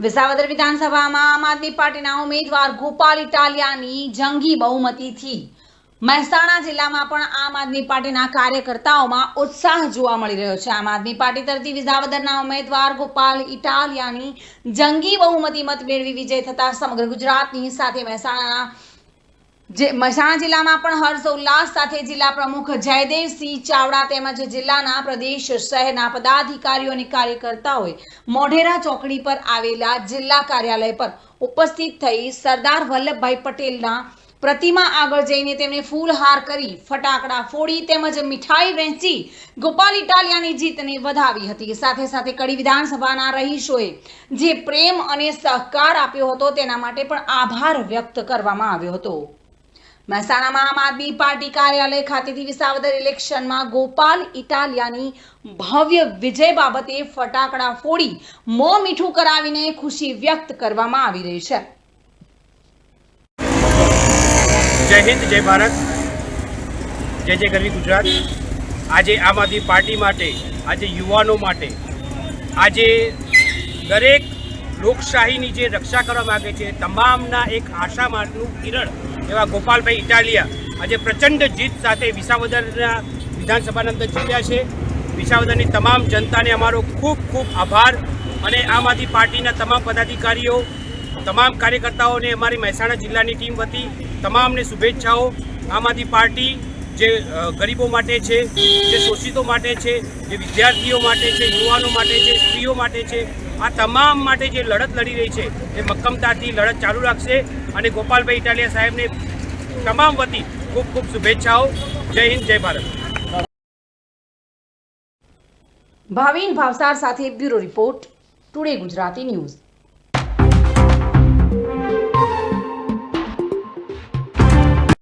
વિસાવદર વિધાનસભામાં આમ આદમી પાર્ટીના ઉમેદવાર ગોપાલ ઇટાલિયાની જંગી બહુમતીથી. મહેસાણા જિલ્લામાં પણ આમ આદમી પાર્ટીના કાર્યકર્તાઓમાં ઉત્સાહ જોવા મળી રહ્યો છે. આમ આદમી પાર્ટી તરફથી વિસાવદરના ઉમેદવાર ગોપાલ ઇટાલિયાની જંગી બહુમતી મત મેળવી વિજય થતા સમગ્ર ગુજરાતની સાથે મહેસાણાના જે મહેસાણા જિલ્લામાં પણ હર્ષોલ્લાસ સાથે જિલ્લા પ્રમુખ જયદેવસિંહ ચાવડા તેમજ જિલ્લાના પ્રદેશ શહેરના પદાધિકારીઓ અને કાર્યકર્તાઓએ મોઢેરા ચોકડી પર આવેલા જિલ્લા કાર્યાલય પર ઉપસ્થિત થઈ સરદાર વલ્લભભાઈ પટેલના પ્રતિમા આગળ જઈને તેમને ફૂલહાર કરી, ફટાકડા ફોડી તેમજ મીઠાઈ વહેંચી ગોપાલ ઇટાલિયાની જીતને વધાવી હતી. સાથે સાથે કડી વિધાનસભાના રહીશોએ જે પ્રેમ અને સહકાર આપ્યો હતો તેના માટે પણ આભાર વ્યક્ત કરવામાં આવ્યો હતો. મહેસાણામાં આમ આદમી પાર્ટી કાર્યાલય ખાતેથી વિસાવદર ઇલેક્શનમાં ગોપાલ ઇટાલિયાની ભવ્ય વિજય બાબતે ફટાકડા ફોડી, મો મીઠું કરાવીને ખુશી વ્યક્ત કરવામાં આવી રહી છે. જય હિન્દ, જય ભારત, જય જય ગરવી ગુજરાત. આજે આમ આદમી પાર્ટી માટે, આજે યુવાનો માટે, આજે દરેક લોકશાહીની જે રક્ષા કરવા માગે છે તમામના એક આશા માર્ગનું કિરણ એવા ગોપાલભાઈ ઇટાલિયા આજે પ્રચંડ જીત સાથે વિસાવદરના વિધાનસભાના અંદર જીત્યા છે. વિસાવદરની તમામ જનતાને અમારો ખૂબ ખૂબ આભાર અને આમ આદમી પાર્ટીના તમામ પદાધિકારીઓ, તમામ કાર્યકર્તાઓને અમારી મહેસાણા જિલ્લાની ટીમ વતી તમામને શુભેચ્છાઓ. આમ આદમી પાર્ટી જે ગરીબો માટે છે, જે શોષિતો માટે છે, જે વિદ્યાર્થીઓ માટે છે, યુવાનો માટે છે, સ્ત્રીઓ માટે છે આ તમામ માટે જે લડત લડી રહી છે, એ મક્કમતાથી લડત ચાલુ રાખશે અને ગોપાલભાઈ ઇટાલિયા સાહેબને તમામ વતી ખૂબ ખૂબ શુભેચ્છાઓ. જય હિન્દ, જય ભારત. ભાવિન ભાવસાર સાથે bureau report, today Gujarati news.